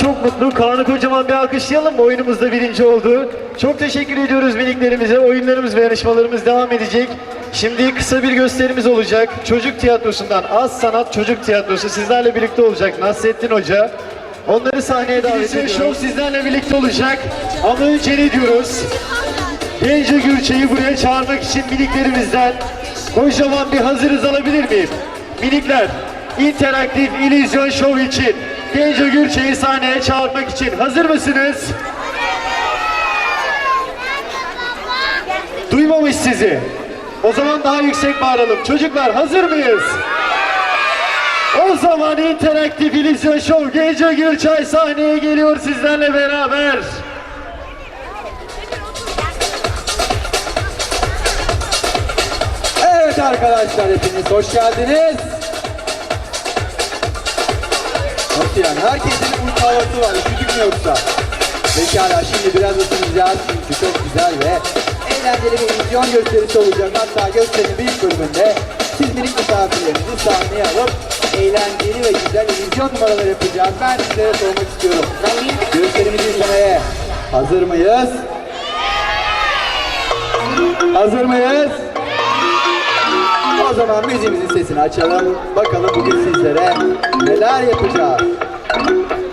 çok mutlu. Kaan'ı kocaman bir alkışlayalım? Oyunumuzda birinci oldu. Çok teşekkür ediyoruz miniklerimize. Oyunlarımız ve yarışmalarımız devam edecek. Şimdi kısa bir gösterimiz olacak. Çocuk tiyatrosundan Az Sanat Çocuk Tiyatrosu sizlerle birlikte olacak. Nasrettin Hoca. Onları sahneye davet ediyoruz. Şov sizlerle birlikte olacak. Ama önce ne diyoruz? Genco Gürçe'yi buraya çağırmak için miniklerimizden kocaman bir hazırız alabilir miyim? Minikler, interaktif illüzyon şov için Genco Gürçe'yi sahneye çağırmak için hazır mısınız? Duymamış sizi. O zaman daha yüksek bağıralım. Çocuklar hazır mıyız? O zaman interaktif illüzyon şov Genco Gürçay sahneye geliyor sizlerle beraber. Evet arkadaşlar hepiniz hoş geldiniz. Yani? Herkesin uyku havası var. Üşüdük mü yoksa? Pekala şimdi biraz ısınacağız çünkü çok güzel ve eğlenceli bir vizyon gösterisi olacak. Hatta gösterinin büyük bölümünde siz minik misafirlerinizi sahneye alıp eğlenceli ve güzel vizyon numaralar yapacağız. Ben sizlere sormak istiyorum. Gösterimizi izlemeye hazır mıyız? Hazır mıyız? O zaman müziğimizin sesini açalım. Bakalım bugün sizlere neler yapacağız. Thank you.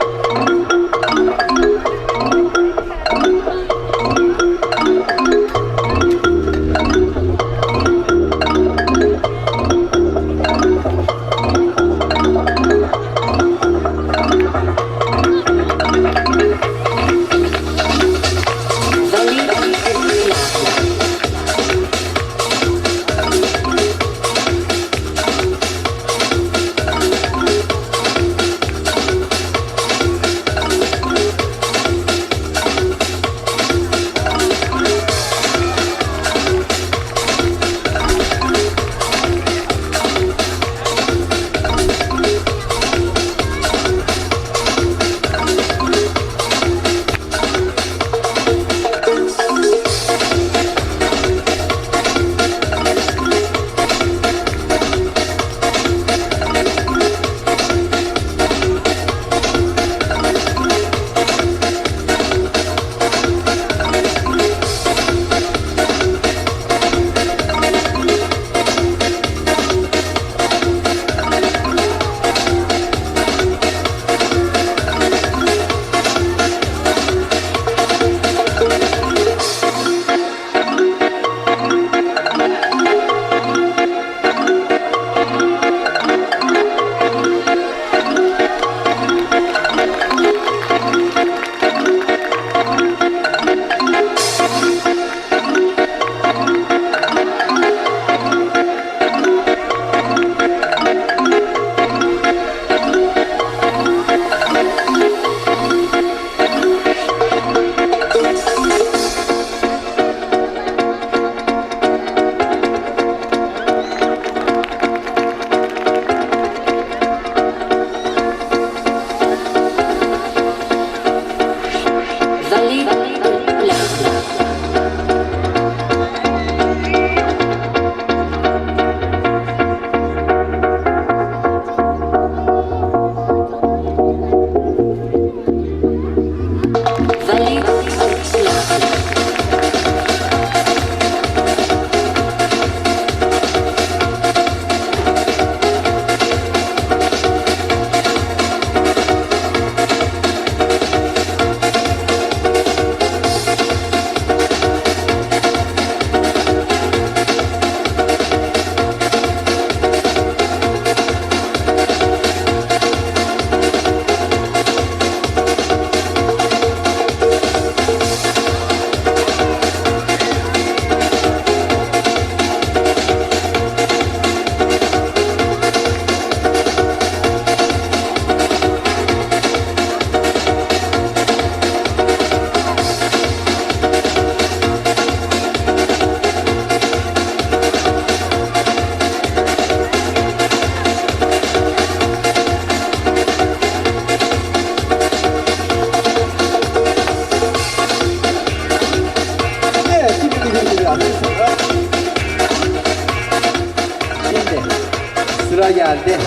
Sıra geldi.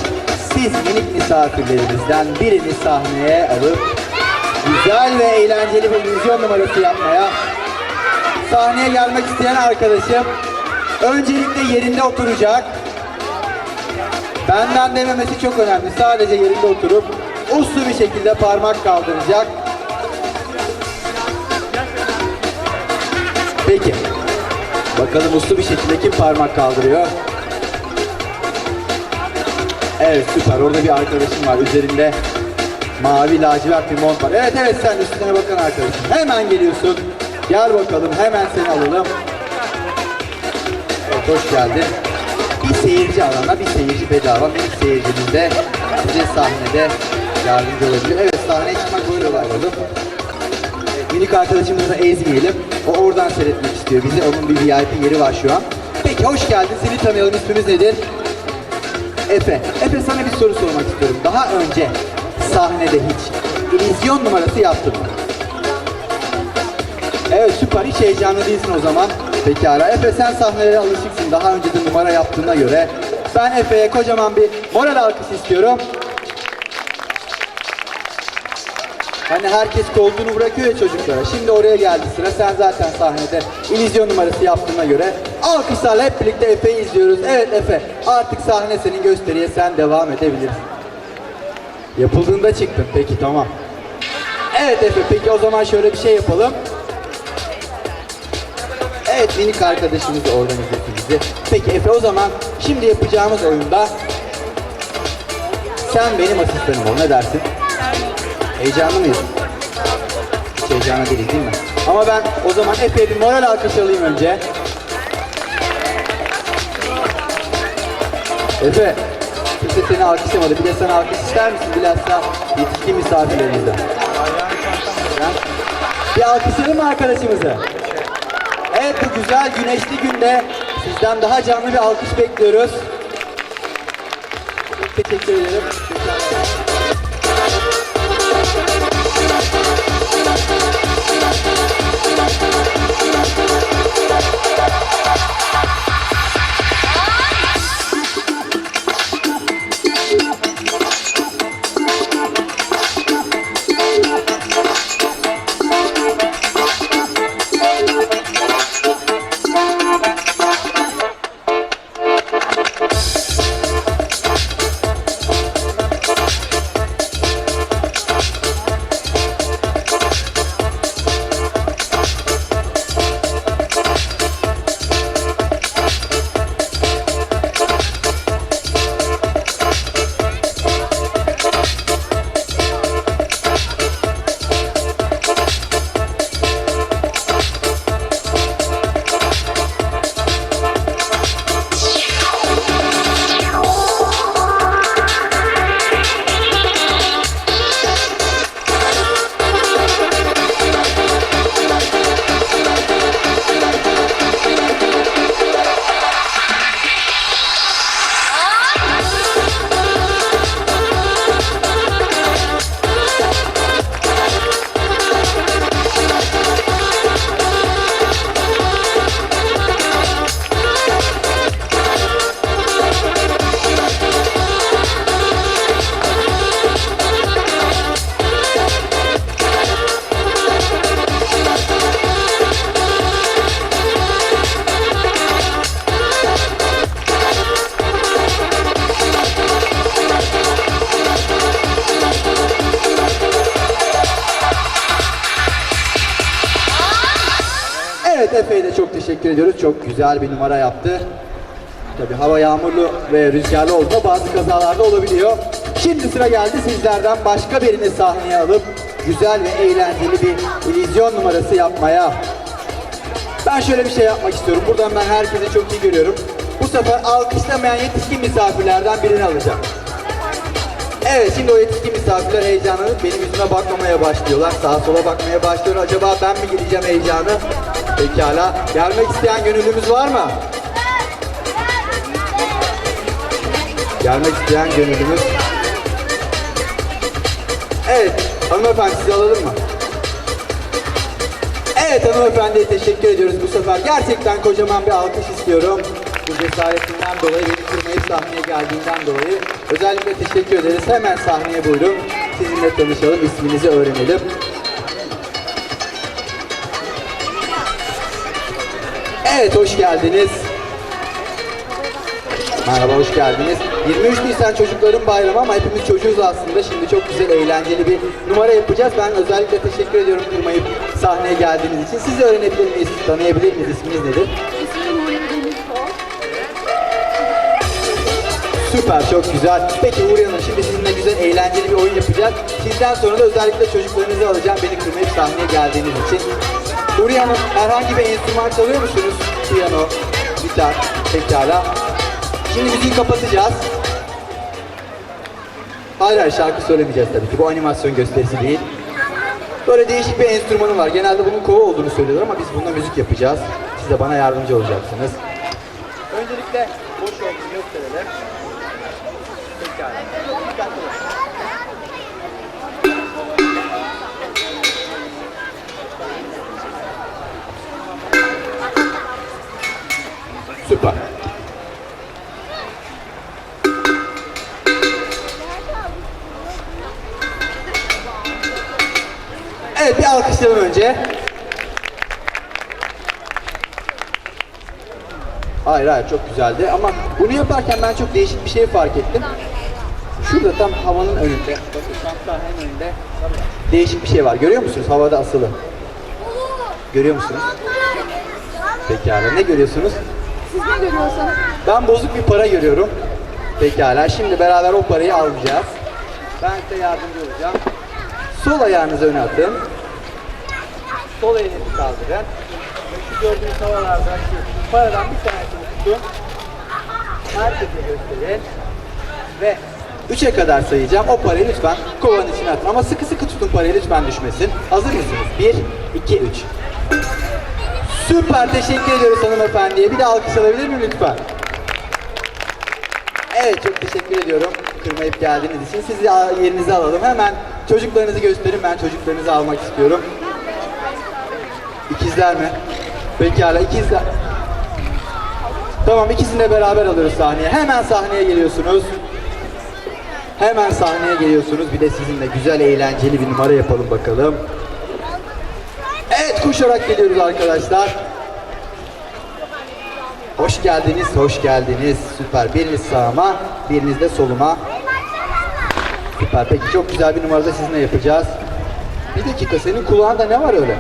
Siz minik misafirlerimizden birini sahneye alıp güzel ve eğlenceli bir vizyon numarası yapmaya sahneye gelmek isteyen arkadaşım öncelikle yerinde oturacak. Benden dememesi çok önemli. Sadece yerinde oturup uslu bir şekilde parmak kaldıracak. Peki. Bakalım uslu bir şekilde kim parmak kaldırıyor? Evet süper. Orada bir arkadaşım var. Üzerinde mavi lacivert bir mont var. Evet evet sen üstüne bakan arkadaşım. Hemen geliyorsun. Gel bakalım. Hemen seni alalım. Evet, hoş geldin. Bir seyirci alana bir seyirci bedava. Minik seyircimiz de size sahnede yardımcı olabilir. Evet sahneye çıkmak böyle alalım. Minik arkadaşımızı ezmeyelim. O oradan seyretmek istiyor bizi. Onun bir VIP yeri var şu an. Peki hoş geldin. Seni tanıyalım. İsmimiz nedir? Efe. Efe sana bir soru sormak istiyorum. Daha önce sahnede hiç illüzyon numarası yaptın mı? Evet süper. Hiç heyecanlı değilsin o zaman. Pekala. Efe sen sahnelere alışıksın. Daha önce de numara yaptığına göre. Ben Efe'ye kocaman bir moral alkış istiyorum. Hani herkes koltuğunu bırakıyor ya çocuklara. Şimdi oraya geldi sıra. Sen zaten sahnede illüzyon numarası yaptığına göre alkışlarla hep birlikte Efe'yi izliyoruz. Evet Efe artık sahne senin gösteriye sen devam edebilirsin. Yapıldığında çıktın. Peki tamam. Evet Efe peki o zaman şöyle bir şey yapalım. Evet minik arkadaşımız da oradan izlesin. Peki Efe o zaman şimdi yapacağımız oyunda sen benim asistanım ol ne dersin? Heyecanlı mıyız? Hiç heyecanlı değiliz değil mi? Ama ben o zaman epey bir moral alkış alayım önce. Efe, kimse seni alkışlamadı. Bir de sen alkış ister misin bilhassa yetişkin misafirlerimizden? Ha? Bir alkışlayalım mı arkadaşımızı? Evet bu güzel güneşli günde sizden daha canlı bir alkış bekliyoruz. Teşekkür ederim. Evet Efe'ye de çok teşekkür ediyoruz. Çok güzel bir numara yaptı. Tabi hava yağmurlu ve rüzgarlı olduğunda bazı kazalarda olabiliyor. Şimdi sıra geldi sizlerden başka birini sahneye alıp güzel ve eğlenceli bir illüzyon numarası yapmaya. Ben şöyle bir şey yapmak istiyorum. Buradan ben herkesi çok iyi görüyorum. Bu sefer alkışlamayan yetişkin misafirlerden birini alacağım. Evet şimdi o yetişkin misafirler heyecanlanıp benim yüzüme bakmamaya başlıyorlar. Sağa sola bakmaya başlıyorlar. Acaba ben mi gideceğim heyecanı? Pekala. Gelmek isteyen gönüllümüz var mı? Gelmek isteyen gönüllümüz. Evet. Hanımefendi sizi alalım mı? Evet hanımefendiye teşekkür ediyoruz bu sefer. Gerçekten kocaman bir alkış istiyorum. Bu cesaretinden dolayı, beni kırmayıp sahneye geldiğinden dolayı özellikle teşekkür ederiz. Hemen sahneye buyurun. Sizinle tanışalım, isminizi öğrenelim. Evet, hoş geldiniz. Merhaba, hoş geldiniz. 23 Nisan çocukların bayramı ama hepimiz çocuğuz aslında. Şimdi çok güzel, eğlenceli bir numara yapacağız. Ben özellikle teşekkür ediyorum kırmayıp sahneye geldiğiniz için. Sizi öğrenebilir miyiz, tanıyabilir miyiz, isminiz nedir? Süper, çok güzel. Peki Uğur Hanım, şimdi sizinle güzel, eğlenceli bir oyun yapacağız. Sizden sonra da özellikle çocuklarınızı alacağım beni kırmayıp sahneye geldiğiniz için. Uğur Hanım, herhangi bir enstrüman çalıyor musunuz? Piyano, gitar, pekala. Şimdi müziği kapatacağız. Hayır hayır şarkı söylemeyeceğiz tabii ki. Bu animasyon gösterisi değil. Böyle değişik bir enstrümanı var. Genelde bunun kova olduğunu söylüyorlar ama biz bununla müzik yapacağız. Siz de bana yardımcı olacaksınız. Öncelikle boş olduğunu gösterelim. Süper. Evet bir alkışlayalım önce. Hayır hayır çok güzeldi ama bunu yaparken ben çok değişik bir şey fark ettim. Şurada tam havanın önünde, değişik bir şey var. Görüyor musunuz? Havada asılı. Görüyor musunuz? Pekala. Ne görüyorsunuz? Siz ne görüyorsunuz? Ben bozuk bir para görüyorum. Pekala. Şimdi beraber o parayı alacağız. Ben size yardımcı olacağım. Sol ayağınızı öne atın. Sol elinizi kaldırın. Şu gördüğünüz havalardaki paradan bir tanesini tutun. Herkese gösterin. Ve 3'e kadar sayacağım. O parayı lütfen kovanın içine atın. Ama sıkı sıkı tutun parayı lütfen düşmesin. Hazır mısınız? 1, 2, 3. Süper teşekkür ediyoruz hanımefendiye. Bir de alkış alabilir miyim lütfen? Evet çok teşekkür ediyorum kırmayıp geldiğiniz için. Sizi yerinize alalım. Hemen çocuklarınızı gösterin. Ben çocuklarınızı almak istiyorum. İkizler mi? Pekala ikizler. Tamam ikisini de beraber alıyoruz sahneye. Hemen sahneye geliyorsunuz. Hemen sahneye geliyorsunuz. Bir de sizinle güzel eğlenceli bir numara yapalım bakalım. Koşarak geliyoruz arkadaşlar. Hoş geldiniz, hoş geldiniz. Süper. Biriniz sağıma, biriniz de soluma. Süper. Peki çok güzel bir numarada sizinle yapacağız. Bir dakika senin kulağında ne var öyle?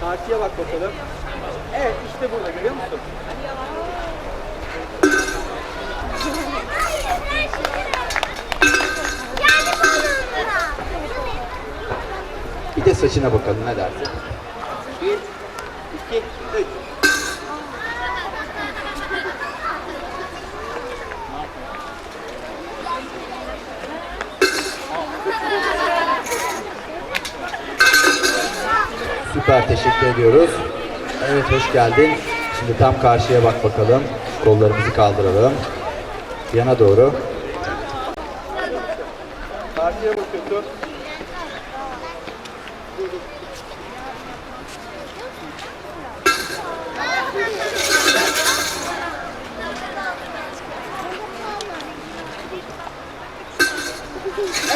Karşıya bak bakalım. Evet işte burada görüyor musun? Saçına bakalım ne dersin? Bir, iki, üç. Süper teşekkür ediyoruz. Evet hoş geldin. Şimdi tam karşıya bak bakalım. Kollarımızı kaldıralım. Yana doğru. Karşıya bakıyorsun.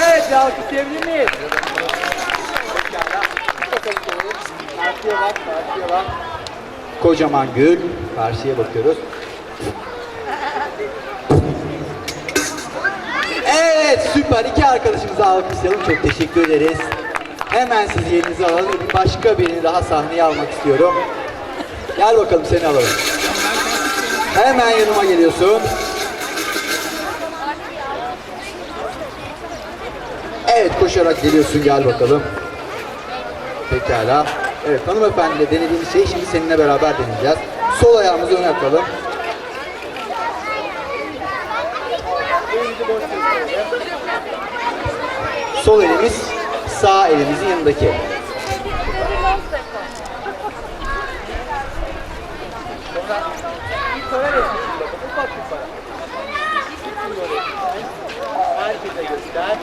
Evet bir alkışlayabilir miyiz? Pekala. Bakalım soruyu. Karşıya bak, karşıya bak. Kocaman gül. Karşıya bakıyoruz. Evet süper. İki arkadaşımızı alkışlayalım. Çok teşekkür ederiz. Hemen siz yerinize alalım. Başka birini daha sahneye almak istiyorum. Gel bakalım seni alalım. Hemen yanıma geliyorsun. Evet koşarak geliyorsun gel bakalım. Pekala. Evet hanımefendiyle denediğimiz şeyi şimdi seninle beraber deneyeceğiz. Sol ayağımızı öne atalım. Sol elimiz sağ elimizin yanındaki. Herkese göster.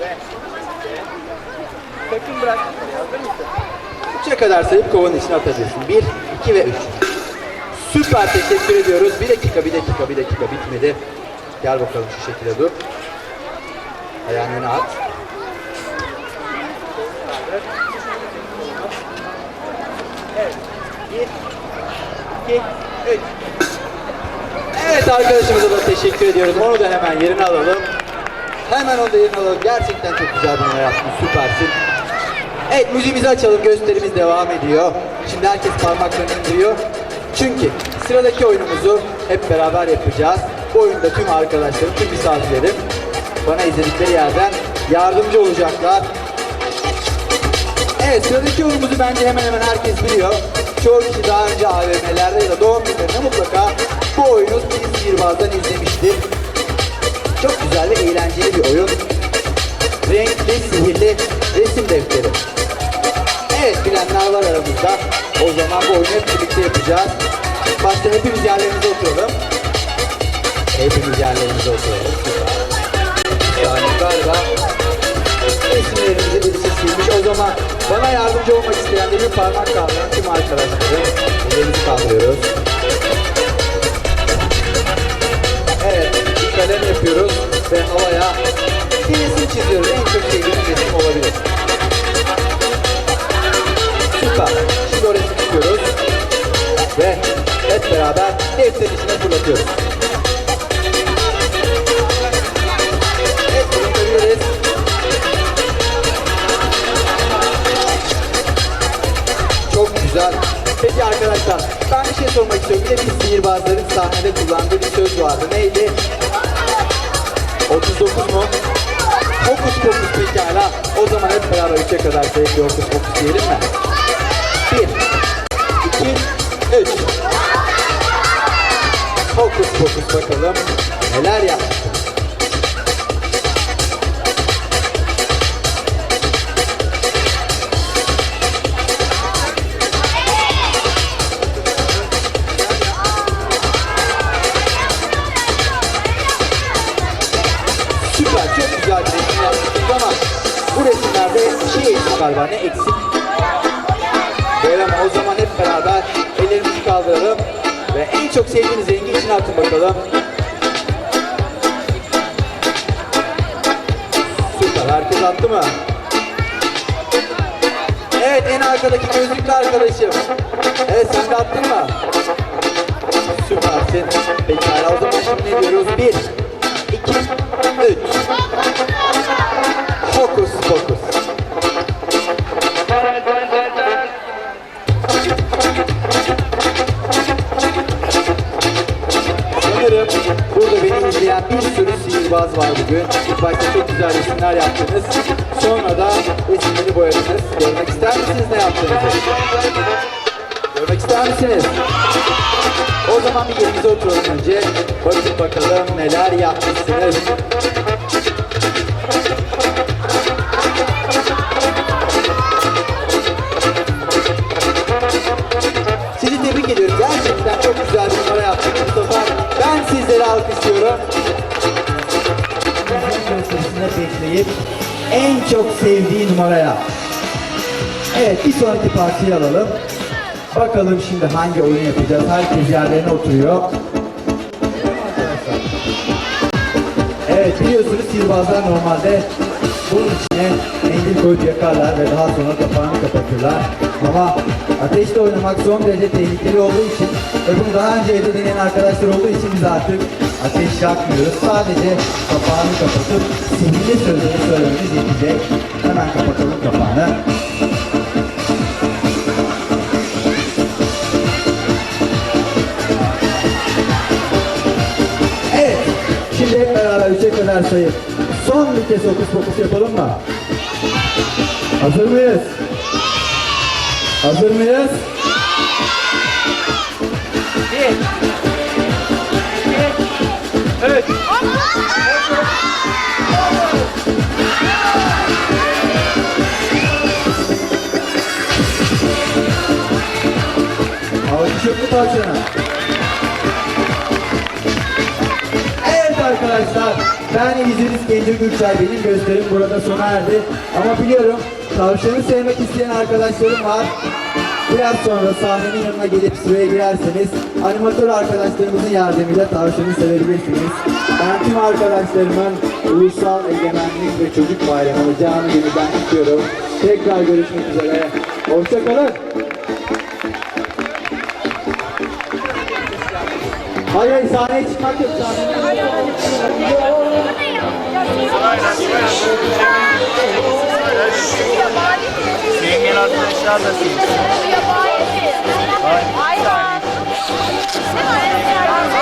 Ve sakın bırakma? Üçe kadar sayıp kovanın içine atabilirsin. Bir, iki ve üç. Süper teşekkür ediyoruz. Bir dakika, bir dakika, bir dakika bitmedi. Gel bakalım şu şekilde dur. Ayağını at. Evet. üç. Evet arkadaşımıza da teşekkür ediyoruz. Onu da hemen yerine alalım. Hemen onu da yerine alalım. Gerçekten çok güzel bir yaptın. Süpersin. Evet müziğimizi açalım. Gösterimiz devam ediyor. Şimdi herkes parmaklarını indiriyor. Çünkü sıradaki oyunumuzu hep beraber yapacağız. Bu oyunda tüm arkadaşlarım, tüm misafirlerim bana izledikleri yerden yardımcı olacaklar. Evet sıradaki oyunumuzu bence hemen hemen herkes biliyor. Çoğu kişi daha önce AVM'lerde ya da doğum günlerinde mutlaka bu oyunu bir sihirbazdan izlemiştir. Çok güzel ve eğlenceli bir oyun. Renkli, sihirli resim defteri. Evet bilenler var aramızda. O zaman bu oyunu birlikte yapacağız. Başta hepimiz yerlerimize oturalım. Hepimiz yerlerimize oturalım. Yani galiba resimlerimizi birisi silmiş. O zaman bana yardımcı olmak isteyenleri bir parmak kaldıran tüm arkadaşlarım. Ellerimizi kaldırıyoruz. Evet, bir kalem yapıyoruz ve havaya bir resim çiziyoruz. En çok sevdiğim resim olabilir. Süper. Şimdi o resmi tutuyoruz ve hep beraber defterin içine fırlatıyoruz. Evet, fırlatabiliriz. Çok güzel. Peki arkadaşlar ben bir şey sormak istiyorum. Bir de bir sihirbazların sahnede kullandığı bir söz vardı. Neydi? 39 mu? Hokus pokus pekala. O zaman hep beraber 3'e kadar sayıp hokus pokus diyelim mi? 1 2 3 Hokus pokus bakalım. Neler yaptı? Süper, çok güzel bir resim yapmışsınız ama bu resimlerde şey eksik galiba. Ne eksik? Böyle ama o zaman hep beraber ellerimizi kaldıralım ve en çok sevdiğiniz rengi içine atın bakalım. Süper, herkes attı mı? Evet, en arkadaki gözlüklü arkadaşım. Evet, sen de attın mı? Süpersin. Pekala, o zaman şimdi ne diyoruz? Bir, iki, üç. İzleyen bir sürü sihirbaz var bugün. İlk başta çok güzel resimler yaptınız. Sonra da resimleri boyadınız. Görmek ister misiniz ne yaptığınızı? Görmek ister misiniz? O zaman bir yerimize oturalım önce. Bakın bakalım neler yapmışsınız. Alkışlıyorum. gösterisinde bekleyip en çok sevdiği numaraya. Evet bir sonraki parçayı alalım. Bakalım şimdi hangi oyunu yapacağız. Herkes yerlerine oturuyor. Evet biliyorsunuz sihirbazlar normalde bunun içine mendil koyup yakarlar ve daha sonra kapağını kapatırlar. Ama ateşle oynamak son derece tehlikeli olduğu için ve bunu daha önce evde deneyen arkadaşlar olduğu için biz artık ateş yakmıyoruz. Sadece kapağını kapatıp sihirli sözleri söylememiz yetecek. Hemen kapatalım kapağını. Evet. Şimdi hep beraber üçe kadar sayıp son bir kez okus pokus yapalım mı? Hazır mıyız? Hazır mıyız? Evet. Alkış yok mu parçana? Arkadaşlar, ben İziniz Genco Gülçay, benim gösterim burada sona erdi. Ama biliyorum, tavşanı sevmek isteyen arkadaşlarım var. Biraz sonra sahnenin yanına gelip sıraya girerseniz, animatör arkadaşlarımızın yardımıyla tavşanı sevebilirsiniz. Ben tüm arkadaşlarımın Ulusal Egemenlik ve Çocuk Bayramı canı gönülden kutluyorum. Tekrar görüşmek üzere. Hoşçakalın. Hayır hayır sahneye çıkmak yok sahneye. Yengel arkadaşlar da değil. Ayran. Ama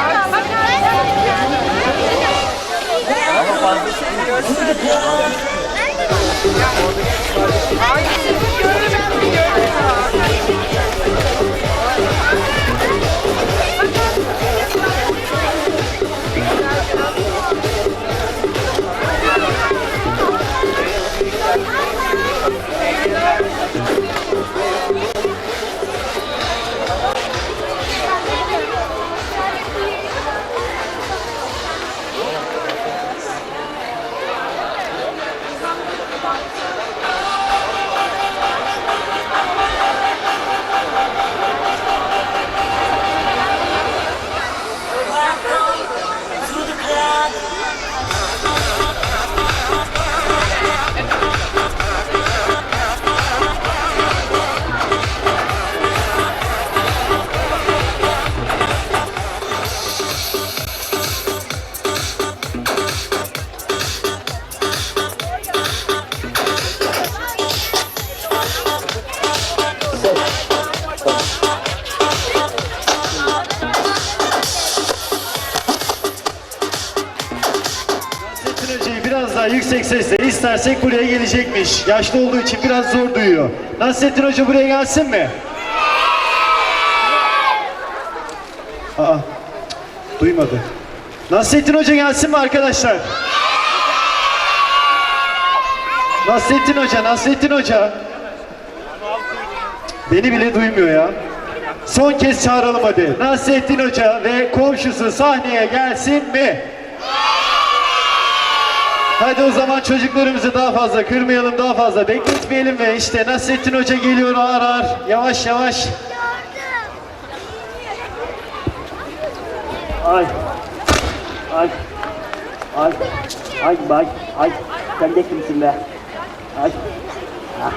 istersek buraya gelecekmiş. Yaşlı olduğu için biraz zor duyuyor. Nasrettin Hoca buraya gelsin mi? Aa, duymadı. Nasrettin Hoca gelsin mi arkadaşlar? Nasrettin Hoca, Nasrettin Hoca. Beni bile duymuyor ya. Son kez çağıralım hadi. Nasrettin Hoca ve komşusu sahneye gelsin mi? Hadi o zaman çocuklarımızı daha fazla kırmayalım, daha fazla bekletmeyelim ve işte Nasrettin Hoca geliyor ağır ağır, yavaş yavaş. Ay. Ay. Ay. Ay ay ay. Sen de kimsin be? Ay. Ah.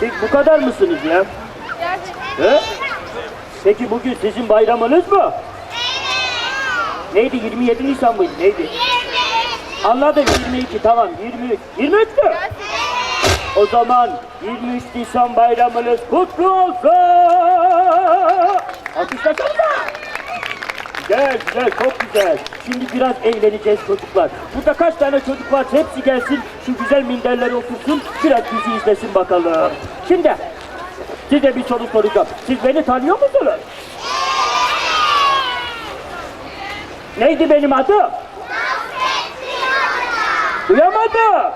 Siz bu kadar mısınız ya? He? Peki bugün sizin bayramınız mı? Neydi 27 Nisan mıydı neydi? Anladım 22 tamam 23. 23 mü? O zaman 23 Nisan bayramınız kutlu olsun. Alkışlasanıza. Güzel güzel çok güzel. Şimdi biraz eğleneceğiz çocuklar. Burada kaç tane çocuk var hepsi gelsin şu güzel minderlere otursun biraz bizi izlesin bakalım. Şimdi size bir soru soracağım. Siz beni tanıyor musunuz? Neydi benim adım? Duyamadım.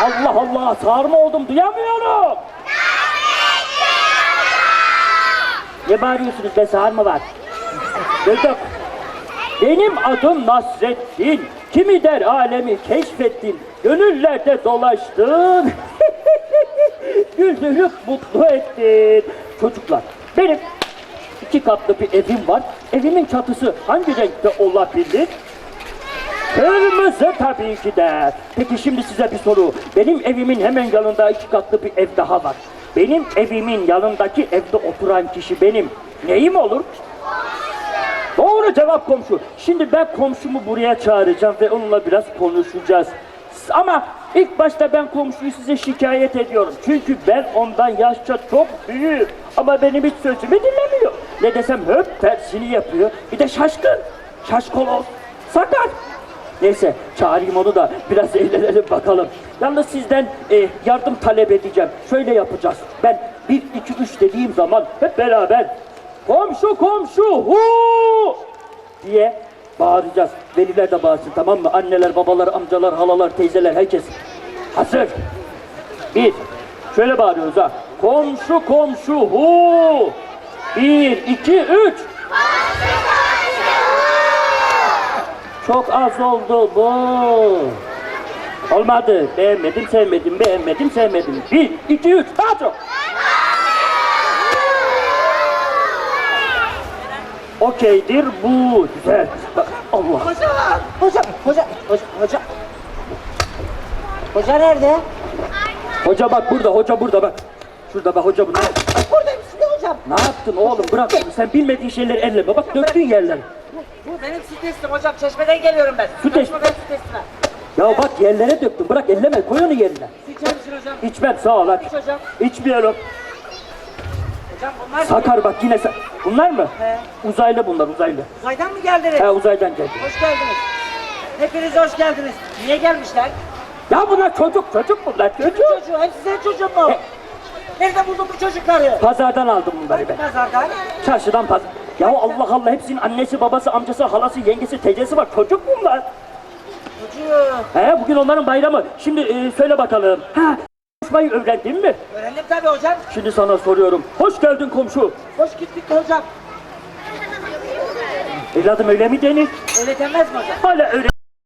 Allah Allah sağır mı oldum duyamıyorum. Ne bağırıyorsunuz be sağır mı var? Duyduk. Benim adım Nasrettin. Kimi der alemi keşfettin. Gönüllerde dolaştın. Güldürüp mutlu ettin. Çocuklar benim iki katlı bir evim var. Evimin çatısı hangi renkte olabilir? Kırmızı tabii ki de. Peki şimdi size bir soru. Benim evimin hemen yanında iki katlı bir ev daha var. Benim evimin yanındaki evde oturan kişi benim. Neyim olur? Doğru cevap komşu. Şimdi ben komşumu buraya çağıracağım ve onunla biraz konuşacağız. Ama ilk başta ben komşuyu size şikayet ediyorum. Çünkü ben ondan yaşça çok büyüğüm. Ama benim hiç sözümü dinlemiyor. Ne desem hep tersini yapıyor. Bir de şaşkın. Şaşkoloz. Sakar. Neyse çağırayım onu da biraz eğlenelim bakalım. Yalnız sizden e, yardım talep edeceğim. Şöyle yapacağız. Ben 1, 2, 3 dediğim zaman hep beraber komşu komşu hu diye bağıracağız. Veliler de bağırsın tamam mı? Anneler, babalar, amcalar, halalar, teyzeler herkes. Hazır. Bir. Şöyle bağırıyoruz ha. Komşu komşu hu. Bir, iki, üç. Çok az oldu bu. Olmadı. Beğenmedim, sevmedim, beğenmedim, sevmedim. Bir, iki, üç. Daha çok. Okeydir bu. Güzel. Allah. Hocam, hocam, hocam, hocam. Hoca nerede? Hoca bak burada, hoca burada bak. Şurada bak hoca burada. Buradayım size hocam. Ne yaptın oğlum bırak bunu. Sen bilmediğin şeyleri elleme. Bak döktüğün yerleri. Bu benim su testim hocam. Çeşmeden geliyorum ben. Su testi- Çeşmeden su testine. Ya bak yerlere döktün. Bırak elleme. Koy onu yerine. İçer misin hocam? İçmem sağ ol hadi. İç hocam. İçmiyorum. Hocam bunlar Sakar bak yine sa- Bunlar mı? He. Uzaylı bunlar uzaylı. uzaydan mı geldiniz? He uzaydan geldi. Hoş geldiniz. Hepiniz hoş geldiniz. Niye gelmişler? Ya bunlar çocuk çocuk bunlar çocuk. Çocuğu, hepsi senin çocuğun mu? Nerede buldun bu çocukları? Pazardan aldım bunları ben. Pazardan. Çarşıdan pazar. Ya Allah Allah hepsinin annesi, babası, amcası, halası, yengesi, teyzesi var. Çocuk bunlar. Çocuğu. He bugün onların bayramı. Şimdi e, söyle bakalım. Ha konuşmayı öğrendin mi? Öğrendim tabii hocam. Şimdi sana soruyorum. Hoş geldin komşu. Hoş gittik hocam. Evladım öyle mi denir? Öyle denmez mi hocam? Hala öyle